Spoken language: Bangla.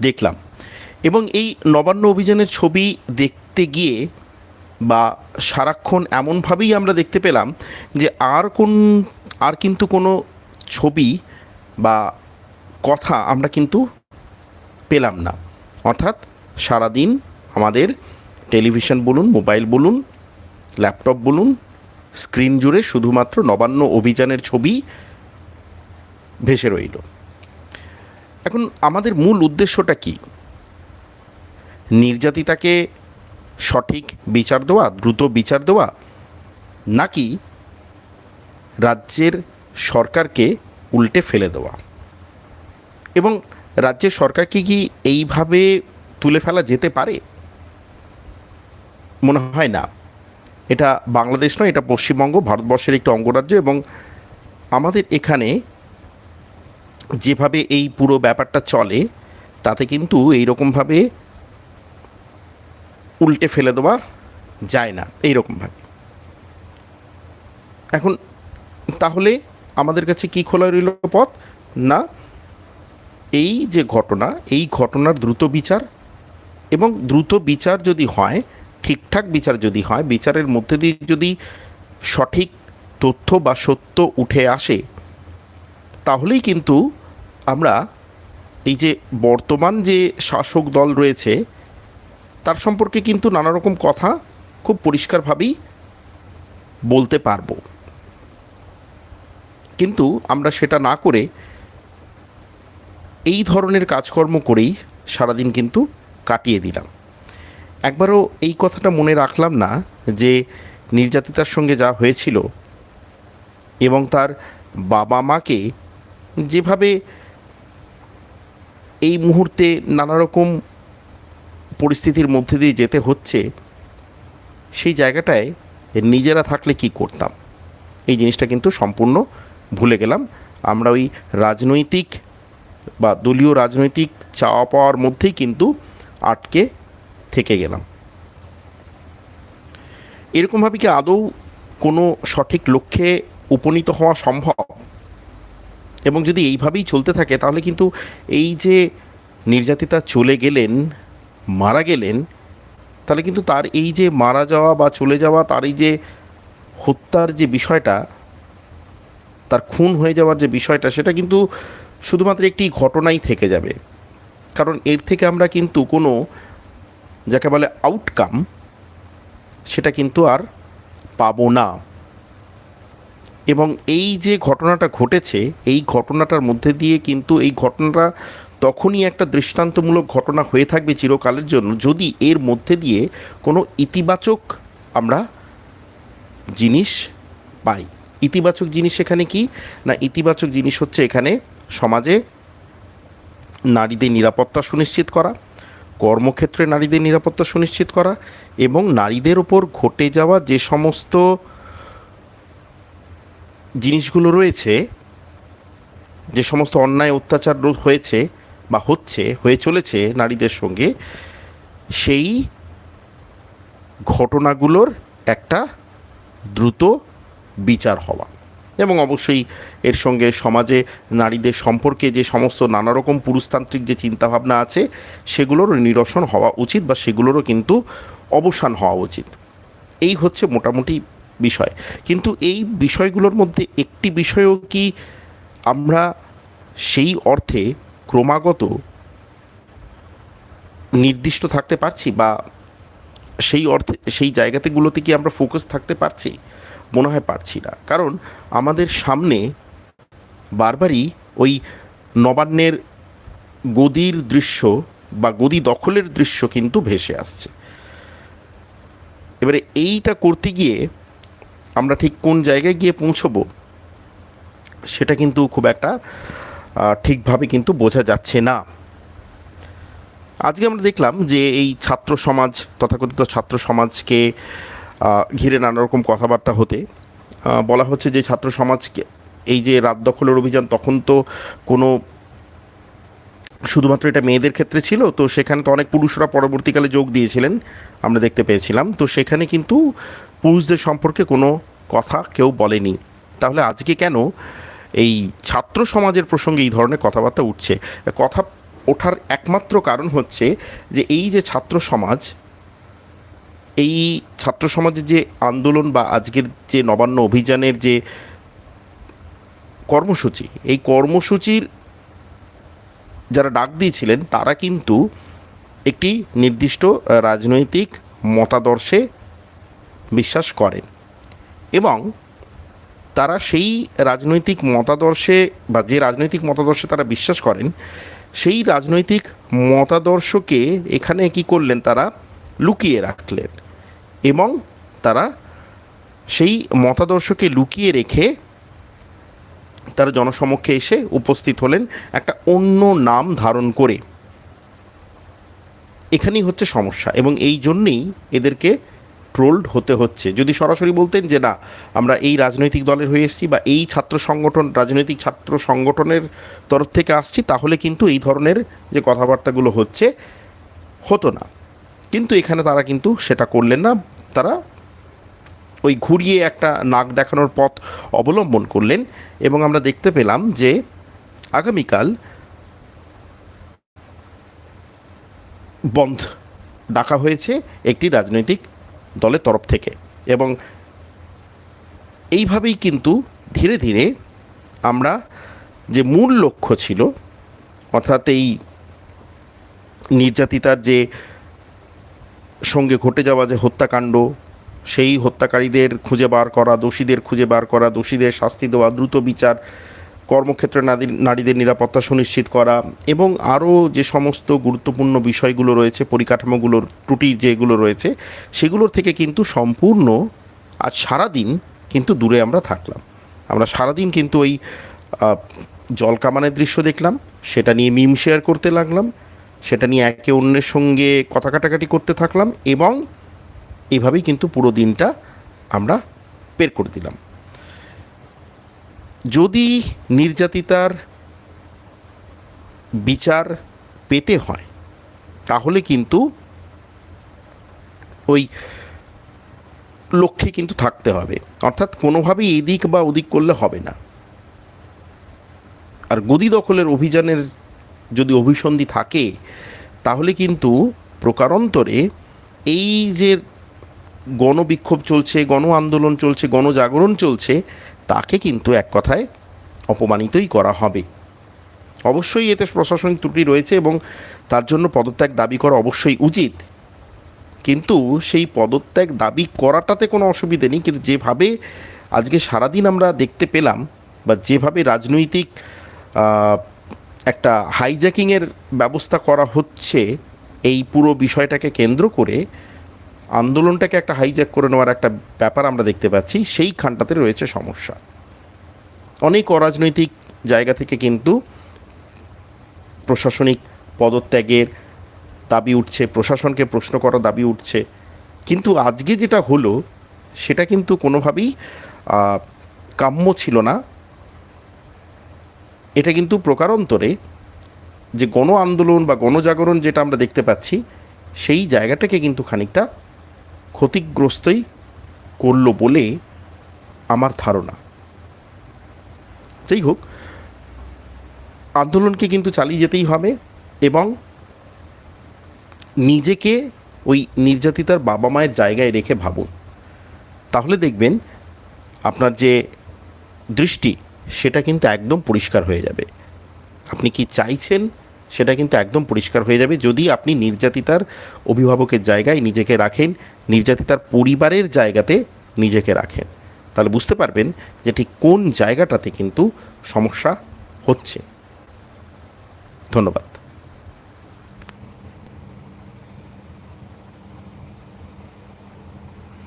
দেখলাম। এবং এই নবান্ন অভিযানের ছবি দেখতে গিয়ে বা সারাক্ষণ এমনভাবেই আমরা দেখতে পেলাম যে আর কোন, আর কিন্তু কোনো ছবি বা কথা আমরা কিন্তু পেলাম না। অর্থাৎ সারাদিন আমাদের টেলিভিশন বলুন, মোবাইল বলুন, ল্যাপটপ বলুন, স্ক্রিন জুড়ে শুধুমাত্র নবান্ন অভিযানের ছবি ভেসে রইল। এখন আমাদের মূল উদ্দেশ্যটা কি? নির্যাতিতাকে সঠিক বিচার দেওয়া, দ্রুত বিচার দেওয়া, নাকি রাজ্যের সরকারকে উল্টে ফেলে দেওয়া? এবং রাজ্যের সরকারকে কি এইভাবে তুলে ফেলা যেতে পারে? মনে হয় না। এটা বাংলাদেশ নয়, এটা পশ্চিমবঙ্গ, ভারতবর্ষের একটি অঙ্গরাজ্য এবং আমাদের এখানে যেভাবে এই পুরো ব্যাপারটা চলে, তাতে কিন্তু এইরকমভাবে উল্টে ফেলে দেওয়া যায় না এই এইরকমভাবে। এখন তাহলে আমাদের কাছে কি খোলা রইল পথ? না, এই যে ঘটনা, এই ঘটনার দ্রুত বিচার এবং দ্রুত বিচার যদি হয়, ঠিকঠাক বিচার যদি হয়, বিচারের মধ্যে দিয়ে যদি সঠিক তথ্য বা সত্য উঠে আসে, তাহলেই কিন্তু আমরা এই যে বর্তমান যে শাসক দল রয়েছে, তার সম্পর্কে কিন্তু নানা রকম কথা খুব পরিষ্কারভাবেই বলতে পারব। কিন্তু আমরা সেটা না করে এই ধরনের কাজকর্ম করেই সারাদিন কিন্তু কাটিয়ে দিলাম। একবারও এই কথাটা মনে রাখলাম না যে নির্যাতিতার সঙ্গে যা হয়েছিল এবং তার বাবা মাকে যেভাবে এই মুহূর্তে নানা রকম পরিস্থিতির মধ্যে দিয়ে যেতে হচ্ছে, সেই জায়গাটায় নিজেরা থাকলে কি করতাম? এই জিনিসটা কিন্তু সম্পূর্ণ ভুলে গেলাম। আমরা ওই রাজনৈতিক বা দলীয় রাজনৈতিক চাওয়া পাওয়ার মধ্যেই কিন্তু আটকে থেকে গেলাম। এরকমভাবে কি আদৌ কোনো সঠিক লক্ষ্যে উপনীত হওয়া সম্ভব? এবং যদি এইভাবেই চলতে থাকে, তাহলে কিন্তু এই যে নির্যাতিতা চলে গেলেন, মারা গেলেন, তাহলে কিন্তু তার এই যে মারা যাওয়া বা চলে যাওয়া, তার এই যে হত্যার যে বিষয়টা, তার খুন হয়ে যাওয়ার যে বিষয়টা, সেটা কিন্তু শুধুমাত্র একটি ঘটনাই থেকে যাবে। কারণ এর থেকে আমরা কিন্তু কোনো যাকে বলে আউটকাম সেটা কিন্তু আর পাবো না। এবং এই যে ঘটনাটা ঘটেছে, এই ঘটনাটার মধ্যে দিয়ে কিন্তু এই ঘটনাটা তখনই একটা দৃষ্টান্তমূলক ঘটনা হয়ে থাকবে চিরকালের জন্য যদি এর মধ্যে দিয়ে কোনো ইতিবাচক আমরা জিনিস পাই। ইতিবাচক জিনিস এখানে কি? না, ইতিবাচক জিনিস হচ্ছে এখানে সমাজে নারীদের নিরাপত্তা সুনিশ্চিত করা, কর্মক্ষেত্রে নারীদের নিরাপত্তা সুনিশ্চিত করা এবং নারীদের ওপর ঘটে যাওয়া যে সমস্ত জিনিসগুলো রয়েছে, যে সমস্ত অন্যায়, অত্যাচার হয়েছে বা হচ্ছে, হয়ে চলেছে নারীদের সঙ্গে, সেই ঘটনাগুলোর একটা দ্রুত বিচার হওয়া। এবং অবশ্যই এর সঙ্গে সমাজে নারীদের সম্পর্কে যে সমস্ত নানা রকম পুরুষতান্ত্রিক যে চিন্তাভাবনা আছে, সেগুলোর নিরসন হওয়া উচিত বা সেগুলোরও কিন্তু অবসান হওয়া উচিত। এই হচ্ছে মোটামুটি বিষয়। কিন্তু এই বিষয়গুলোর মধ্যে একটি বিষয়ও কি আমরা সেই অর্থে ক্রমাগত নির্দিষ্ট থাকতে পারছি বা সেই অর্থে, সেই জায়গাতেগুলোতে কি আমরা ফোকাস থাকতে পারছি? মনে হয় পারছি না। কারণ আমাদের সামনে বারবারই ওই নবান্নের গদির দৃশ্য বা গদি দখলের দৃশ্য কিন্তু ভেসে আসছে। এবারে এইটা করতে গিয়ে আমরা ঠিক কোন জায়গায় গিয়ে পৌঁছবো, সেটা কিন্তু খুব একটা ঠিকভাবে কিন্তু বোঝা যাচ্ছে না। আজকে আমরা দেখলাম যে এই ছাত্র সমাজ, তথাকথিত ছাত্র সমাজকে ঘিরে নানা রকম কথাবার্তা হতে বলা হচ্ছে যে ছাত্র সমাজকে, এই যে রাত দখলের অভিযান তখন তো কোনো শুধুমাত্র এটা মেয়েদের ক্ষেত্রে ছিল, তো সেখানে তো অনেক পুরুষরা পরবর্তীকালে যোগ দিয়েছিলেন, আমরা দেখতে পেয়েছিলাম। তো সেখানে কিন্তু পুরুষদের সম্পর্কে কোনো কথা কেউ বলেনি। তাহলে আজকে কেন এই ছাত্র সমাজের প্রসঙ্গে এই ধরনের কথাবার্তা উঠছে? কথা ওঠার একমাত্র কারণ হচ্ছে যে এই যে ছাত্র সমাজ, এই ছাত্র সমাজের যে আন্দোলন বা আজকের যে নবান্ন অভিযানের যে কর্মসূচি, এই কর্মসূচির যারা ডাক দিয়েছিলেন, তারা কিন্তু একটি নির্দিষ্ট রাজনৈতিক মতাদর্শে বিশ্বাস করেন। এবং তারা সেই রাজনৈতিক মতাদর্শে বা যে রাজনৈতিক মতাদর্শে তারা বিশ্বাস করেন, সেই রাজনৈতিক মতাদর্শকে এখানে কি করলেন তারা? লুকিয়ে রাখলেন। এবং তারা সেই মতাদর্শকে লুকিয়ে রেখে তারা জনসমক্ষে এসে উপস্থিত হলেন একটা অন্য নাম ধারণ করে। এখানেই হচ্ছে সমস্যা এবং এই জন্যেই এদেরকে ট্রোলড হতে হচ্ছে। যদি সরাসরি বলতেন যে না, আমরা এই রাজনৈতিক দলের হয়ে এসেছি বা এই ছাত্র সংগঠন, রাজনৈতিক ছাত্র সংগঠনের তরফ থেকে আসছি, তাহলে কিন্তু এই ধরনের যে কথাবার্তাগুলো হচ্ছে, হতো না। কিন্তু এখানে তারা কিন্তু সেটা করলেন না। তারা ওই ঘুরিয়ে একটা নাক দেখানোর পথ অবলম্বন করলেন এবং আমরা দেখতে পেলাম যে আগামীকাল বন্ধ ডাকা হয়েছে একটি রাজনৈতিক দলের তরফ থেকে। এবং এইভাবেই কিন্তু ধীরে ধীরে আমরা যে মূল লক্ষ্য ছিল, অর্থাৎ এই নির্যাতিতার যে সঙ্গে ঘটে যাওয়া যে হত্যাকাণ্ড, সেই হত্যাকারীদের খুঁজে বার করা, দোষীদের খুঁজে বার করা, দোষীদের শাস্তি দেওয়া, দ্রুত বিচার কর্মক্ষেত্রে নারী- নারীদের নিরাপত্তা সুনিশ্চিত করা এবং আরও যে সমস্ত গুরুত্বপূর্ণ বিষয়গুলো রয়েছে, পরিকাঠামোগুলোর ত্রুটি যেগুলো রয়েছে, সেগুলোর থেকে কিন্তু সম্পূর্ণ আজ সারাদিন কিন্তু দূরে আমরা থাকলাম। আমরা সারাদিন কিন্তু ওই জল কামানের দৃশ্য দেখলাম, সেটা নিয়ে মিম শেয়ার করতে লাগলাম, সেটা নিয়ে একে অন্যের সঙ্গে কথা কাটাকাটি করতে থাকলাম এবং এভাবেই কিন্তু পুরো দিনটা আমরা বের করে দিলাম। যদি নির্যাতিতার বিচার পেতে হয়, তাহলে কিন্তু ওই লক্ষ্যে কিন্তু থাকতে হবে। অর্থাৎ কোনোভাবেই এদিক বা ওদিক করলে হবে না। আর গদি দখলের অভিযানের যদি অভিসন্ধি থাকে, তাহলে কিন্তু প্রকারান্তরে এই যে গণবিক্ষোভ চলছে, গণ আন্দোলন চলছে, গণজাগরণ চলছে তাকে কিন্তু এক কথায় অপমানিতই করা হবে। অবশ্যই এতে প্রশাসনিক ত্রুটি রয়েছে এবং তার জন্য পদত্যাগ দাবি করা অবশ্যই উচিত। কিন্তু সেই পদত্যাগ দাবি করাটাতে কোনো অসুবিধে নেই, কিন্তু যেভাবে আজকে সারাদিন আমরা দেখতে পেলাম বা যেভাবে রাজনৈতিক একটা হাইজ্যাকিংয়ের ব্যবস্থা করা হচ্ছে, এই পুরো বিষয়টাকে কেন্দ্র করে আন্দোলনটাকে একটা হাইজ্যাক করে নেওয়ার একটা ব্যাপার আমরা দেখতে পাচ্ছি, সেইখানটাতে রয়েছে সমস্যা। অনেক অরাজনৈতিক জায়গা থেকে কিন্তু প্রশাসনিক পদত্যাগের দাবি উঠছে, প্রশাসনকে প্রশ্ন করার দাবি উঠছে। কিন্তু আজকে যেটা হলো, সেটা কিন্তু কোনোভাবেই কাম্য ছিল না। এটা কিন্তু প্রকারান্তরে যে গণ আন্দোলন বা গণজাগরণ যেটা আমরা দেখতে পাচ্ছি, সেই জায়গাটাকে কিন্তু খানিকটা ক্ষতিগ্রস্তই করল বলে আমার ধারণা। যাই হোক, আন্দোলনকে কিন্তু চালিয়ে যেতেই হবে এবং নিজেকে ওই নির্যাতিতার বাবা মায়ের জায়গায় রেখে ভাবুন। তাহলে দেখবেন আপনার যে দৃষ্টি, সেটা কিন্তু একদম পরিষ্কার হয়ে যাবে। আপনি কি চাইছেন সেটা কিন্তু একদম পরিষ্কার হয়ে যাবে। যদি আপনি নির্যাতিতার অভিভাবকের জায়গায় নিজেকে রাখেন, নির্যাতিতার পরিবারের জায়গাতে নিজেকে রাখেন, তাহলে বুঝতে পারবেন যে ঠিক কোন জায়গাটাতে কিন্তু সমস্যা হচ্ছে। ধন্যবাদ।